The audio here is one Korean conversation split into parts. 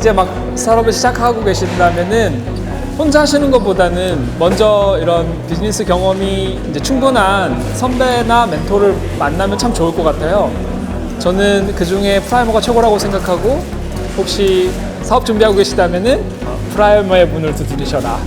이제 막 스타트업을 시작하고 계신다면은 혼자 하시는 것보다는 먼저 이런 비즈니스 경험이 이제 충분한 선배나 멘토를 만나면 참 좋을 것 같아요. 저는 그 중에 프라이머가 최고라고 생각하고 혹시 사업 준비하고 계시다면은 프라이머의 문을 두드리셔라.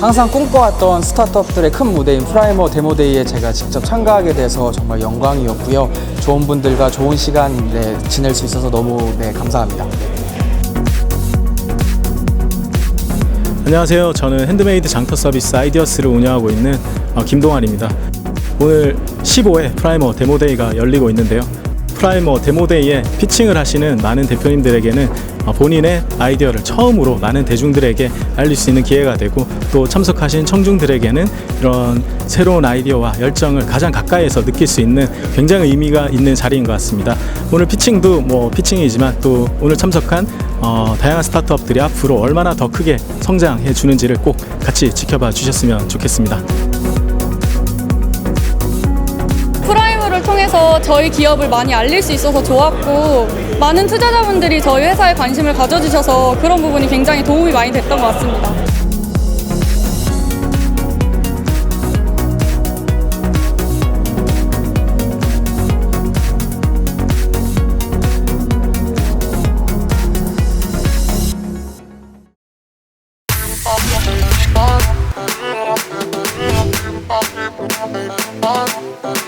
항상 꿈꿔왔던 스타트업들의 큰 무대인 프라이머 데모데이에 제가 직접 참가하게 돼서 정말 영광이었고요. 좋은 분들과 좋은 시간 네, 지낼 수 있어서 너무 네, 감사합니다. 안녕하세요. 저는 핸드메이드 장터 서비스 아이디어스를 운영하고 있는 어, 김동환입니다. 오늘 15회 프라이머 데모데이가 열리고 있는데요. 프라이머 데모데이에 피칭을 하시는 많은 대표님들에게는 어, 본인의 아이디어를 처음으로 많은 대중들에게 알릴 수 있는 기회가 되고 또 참석하신 청중들에게는 이런 새로운 아이디어와 열정을 가장 가까이에서 느낄 수 있는 굉장히 의미가 있는 자리인 것 같습니다. 오늘 피칭도 뭐 피칭이지만 또 오늘 참석한 어, 다양한 스타트업들이 앞으로 얼마나 더 크게 성장해 주는지를 꼭 같이 지켜봐 주셨으면 좋겠습니다. 통해서 저희 기업을 많이 알릴 수 있어서 좋았고 많은 투자자분들이 저희 회사에 관심을 가져주셔서 그런 부분이 굉장히 도움이 많이 됐던 것 같습니다. Bye.